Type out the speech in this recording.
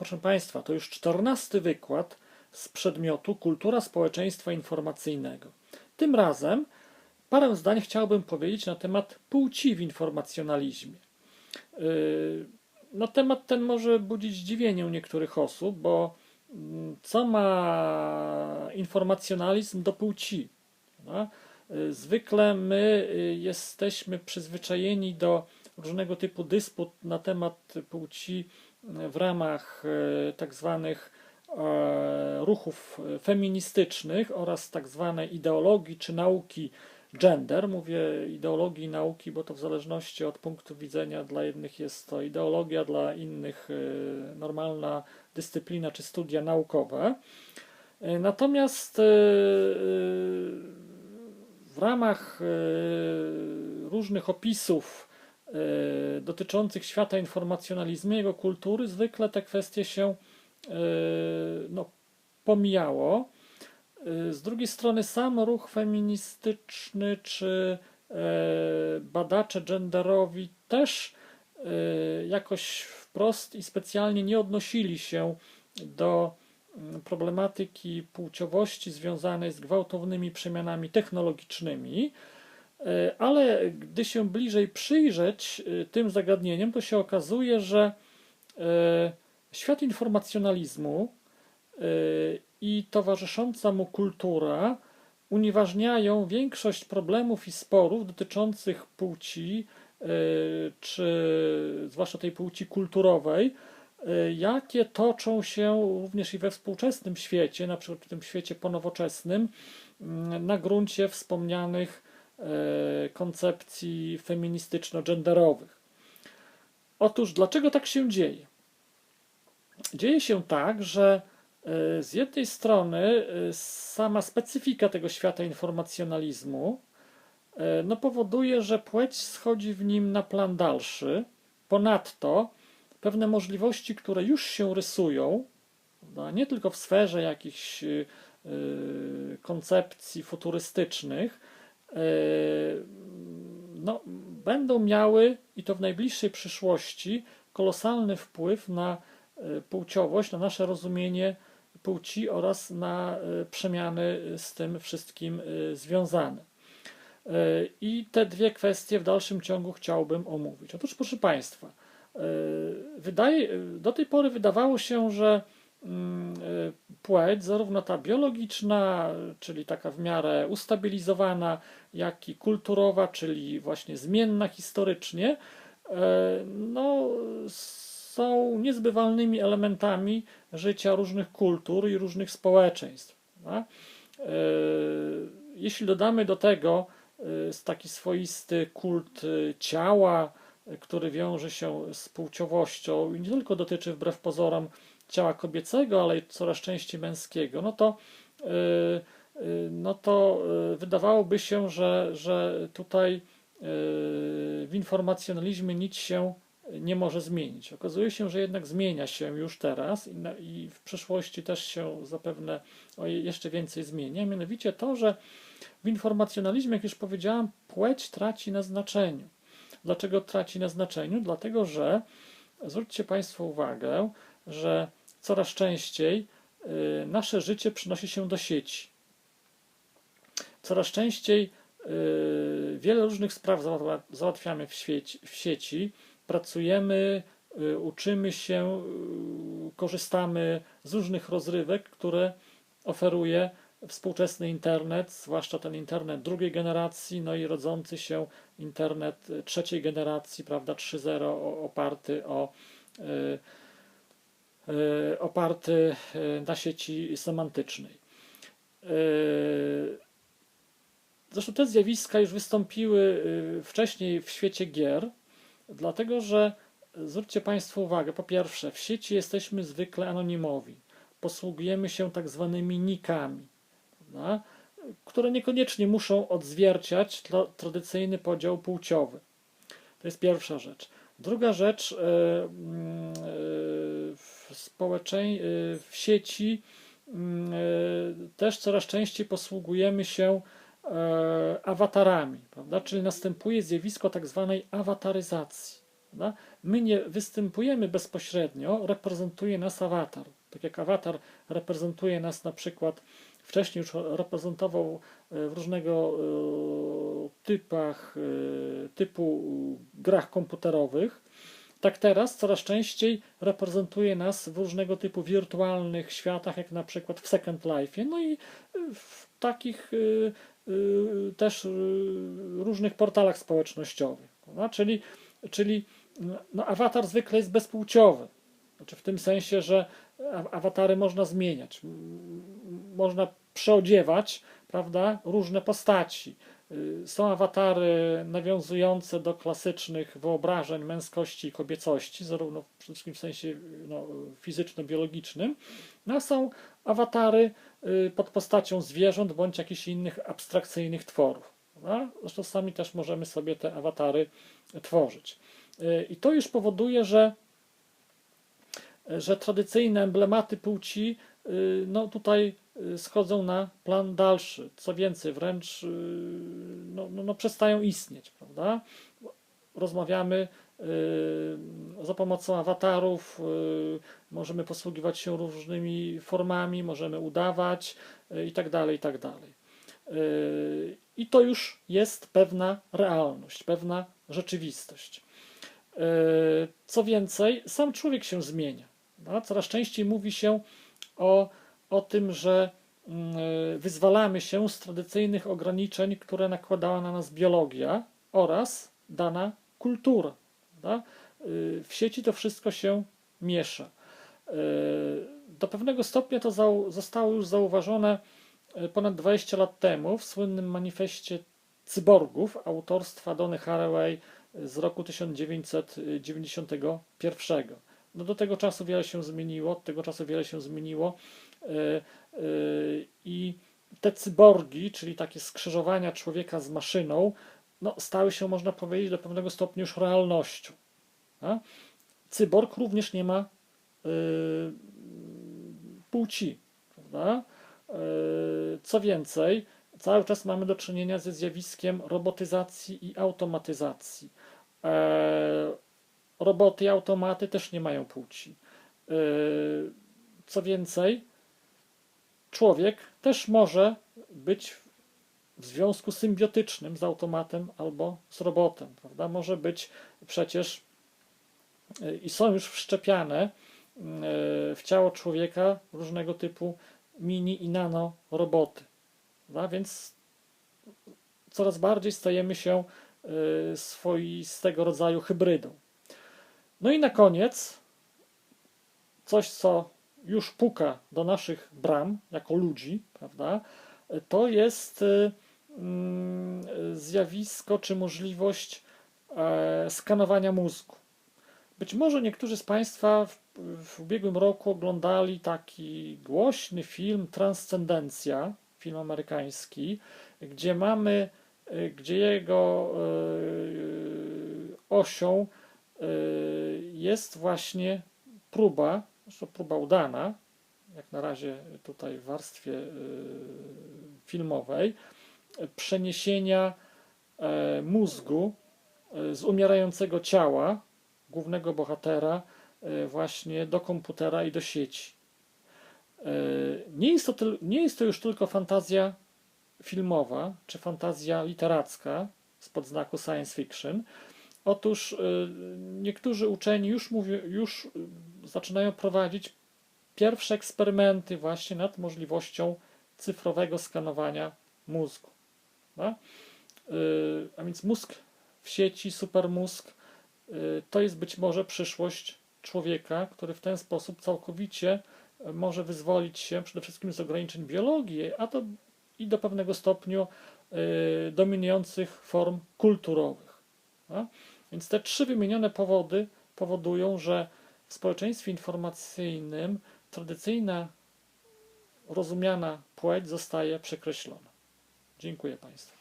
Proszę Państwa, to już czternasty wykład z przedmiotu Kultura społeczeństwa informacyjnego. Tym razem parę zdań chciałbym powiedzieć na temat płci w informacjonalizmie. Yy, No, temat ten może budzić zdziwienie u niektórych osób, bo mm, co ma informacjonalizm do płci? prawda? Yy, Zwykle my y, jesteśmy przyzwyczajeni do różnego typu dysput na temat płci w ramach e, tak zwanych e, ruchów feministycznych oraz tak zwanej ideologii czy nauki gender. Mówię ideologii nauki, bo to w zależności od punktu widzenia dla jednych jest to ideologia, dla innych e, normalna dyscyplina czy studia naukowe. Natomiast w ramach różnych opisów dotyczących świata informacjonalizmu jego kultury zwykle te kwestie się e, no, pomijało. E, Z drugiej strony sam ruch feministyczny czy e, badacze genderowi też e, jakoś wprost i specjalnie nie odnosili się do mm, problematyki płciowości związanej z gwałtownymi przemianami technologicznymi, E, ale gdy się bliżej przyjrzeć e, tym zagadnieniom, to się okazuje, że e, świat informacjonalizmu e, i towarzysząca mu kultura unieważniają większość problemów i sporów dotyczących płci, e, czy zwłaszcza tej płci kulturowej, e, jakie toczą się również i we współczesnym świecie, na przykład w tym świecie ponowoczesnym, na gruncie wspomnianych e, koncepcji feministyczno-genderowych. Otóż, dlaczego tak się dzieje? Dzieje się tak, że e, z jednej strony e, sama specyfika tego świata informacjonalizmu e, no, powoduje, że płeć schodzi w nim na plan dalszy. Ponadto pewne możliwości, które już się rysują, prawda, nie tylko w sferze jakichś e, e, koncepcji futurystycznych, e, no, będą miały i to w najbliższej przyszłości kolosalny wpływ na e, płciowość, na nasze rozumienie płci oraz na e, przemiany z tym wszystkim związane. I te dwie kwestie w dalszym ciągu chciałbym omówić. Otóż, proszę Państwa, wydaje, do tej pory wydawało się, że płeć, zarówno ta biologiczna, czyli taka w miarę ustabilizowana, jak i kulturowa, czyli właśnie zmienna historycznie, e, no, są niezbywalnymi elementami życia różnych kultur i różnych społeczeństw. prawda? E, Jeśli dodamy do tego taki swoisty kult ciała, który wiąże się z płciowością i nie tylko dotyczy wbrew pozorom ciała kobiecego, ale coraz częściej męskiego, no to, e, e, no to e, wydawałoby się, że, że tutaj w informacjonalizmie nic się nie może zmienić. Okazuje się, że jednak zmienia się już teraz i, na, i w przyszłości też się zapewne jeszcze więcej zmienia. Mianowicie to, że w informacjonalizmie, jak już powiedziałam, płeć traci na znaczeniu. Dlaczego traci na znaczeniu? Dlatego, że zwróćcie Państwo uwagę, że coraz częściej y, nasze życie przynosi się do sieci. Coraz częściej y, wiele różnych spraw załatwiamy w sieci, w sieci pracujemy, y, uczymy się, korzystamy z różnych rozrywek, które oferuje współczesny internet, zwłaszcza ten internet drugiej generacji, no i rodzący się internet trzeciej generacji, prawda, 3.0 o- oparty o oparty y, na sieci semantycznej. Y, Zresztą te zjawiska już wystąpiły wcześniej w świecie gier, dlatego że zwróćcie Państwo uwagę, po pierwsze, w sieci jesteśmy zwykle anonimowi. Posługujemy się tak zwanymi nikami, prawda? które niekoniecznie muszą odzwierciać tra- tradycyjny podział płciowy. To jest pierwsza rzecz. Druga rzecz, y, mm, y, w, y, w sieci mm, y, też coraz częściej posługujemy się e, awatarami, prawda? Czyli następuje zjawisko tak zwanej awataryzacji. Prawda? my nie występujemy bezpośrednio, reprezentuje nas awatar. Tak jak awatar reprezentuje nas na przykład, wcześniej już reprezentował e, w różnego e, typach, typu grach komputerowych, tak teraz coraz częściej reprezentuje nas w różnego typu wirtualnych światach, jak na przykład w Second Life. No i w takich też różnych portalach społecznościowych. Prawda? Czyli, czyli no, awatar zwykle jest bezpłciowy. Znaczy w tym sensie, że awatary można zmieniać. Można przeodziewać prawda, różne postaci. Y, są awatary nawiązujące do klasycznych wyobrażeń męskości i kobiecości, zarówno przede wszystkim w sensie no, fizyczno-biologicznym, no, a są awatary y, pod postacią zwierząt bądź jakichś innych abstrakcyjnych tworów. Prawda? Zresztą sami też możemy sobie te awatary tworzyć. Y, I to już powoduje, że, że tradycyjne emblematy płci no tutaj schodzą na plan dalszy. Co więcej, wręcz no, no, no przestają istnieć, prawda? Rozmawiamy za pomocą awatarów, możemy posługiwać się różnymi formami, możemy udawać i tak dalej, i tak dalej. I to już jest pewna realność, pewna rzeczywistość. Co więcej, sam człowiek się zmienia. Coraz częściej mówi się o, o tym, że mm, wyzwalamy się z tradycyjnych ograniczeń, które nakładała na nas biologia oraz dana kultura. Prawda? W sieci to wszystko się miesza. Do pewnego stopnia to zostało już zauważone ponad 20 lat temu w słynnym manifestie cyborgów autorstwa Donny Haraway z roku 1991. No do tego czasu wiele się zmieniło, od tego czasu wiele się zmieniło e, e, i te cyborgi, czyli takie skrzyżowania człowieka z maszyną, no, stały się, można powiedzieć, do pewnego stopnia już realnością. Cyborg również nie ma y, płci. Prawda? Co więcej, cały czas mamy do czynienia ze zjawiskiem robotyzacji i automatyzacji. E, roboty i automaty też nie mają płci. E, co więcej, człowiek też może być w związku symbiotycznym z automatem albo z robotem, prawda? Może być przecież e, i są już wszczepiane w ciało człowieka różnego typu mini i nano roboty. Prawda? Więc coraz bardziej stajemy się swoistego rodzaju hybrydą. No i na koniec coś, co już puka do naszych bram jako ludzi, prawda? To jest y, mm, zjawisko czy możliwość e, skanowania mózgu. Być może niektórzy z Państwa w, w ubiegłym roku oglądali taki głośny film Transcendencja, film amerykański, gdzie mamy, y, gdzie jego y, osią jest właśnie próba, zresztą próba udana, jak na razie tutaj w warstwie y, filmowej, przeniesienia e, mózgu e, z umierającego ciała głównego bohatera e, właśnie do komputera i do sieci. Nie jest to, nie jest to już tylko fantazja filmowa czy fantazja literacka z podznaku science fiction, Otóż y, niektórzy uczeni już, już zaczynają prowadzić pierwsze eksperymenty właśnie nad możliwością cyfrowego skanowania mózgu. No? A więc mózg w sieci, supermózg, y, to jest być może przyszłość człowieka, który w ten sposób całkowicie może wyzwolić się przede wszystkim z ograniczeń biologii, a to i do pewnego stopnia dominujących form kulturowych. Więc te trzy wymienione powody powodują, że w społeczeństwie informacyjnym tradycyjna rozumiana płeć zostaje przekreślona. Dziękuję Państwu.